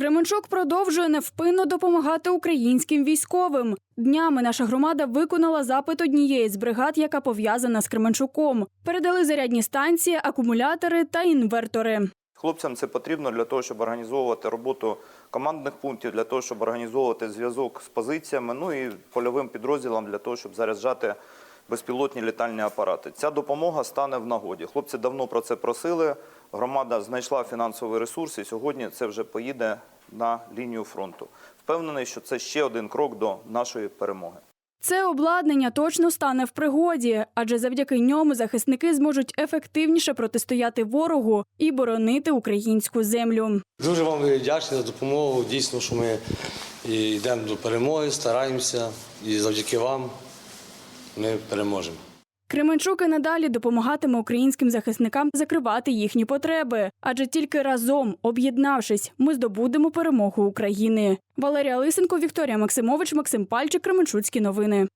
Кременчук продовжує невпинно допомагати українським військовим. Днями наша громада виконала запит однієї з бригад, яка пов'язана з Кременчуком. Передали зарядні станції, акумулятори та інвертори. Хлопцям це потрібно для того, щоб організовувати роботу командних пунктів, для того, щоб організовувати зв'язок з позиціями, ну і польовим підрозділам для того, щоб заряджати безпілотні літальні апарати. Ця допомога стане в нагоді. Хлопці давно про це просили. Громада знайшла фінансовий ресурс, і сьогодні це вже поїде на лінію фронту. Впевнений, що це ще один крок до нашої перемоги. Це обладнання точно стане в пригоді, адже завдяки ньому захисники зможуть ефективніше протистояти ворогу і боронити українську землю. Дуже вам вдячний за допомогу. Дійсно, що ми йдемо до перемоги, стараємося, і завдяки вам ми переможемо. Кременчук і надалі допомагатиме українським захисникам закривати їхні потреби, адже тільки разом, об'єднавшись, ми здобудемо перемогу України. Валерія Лисенко, Вікторія Максимович, Максим Пальчик, Кременчуцькі новини.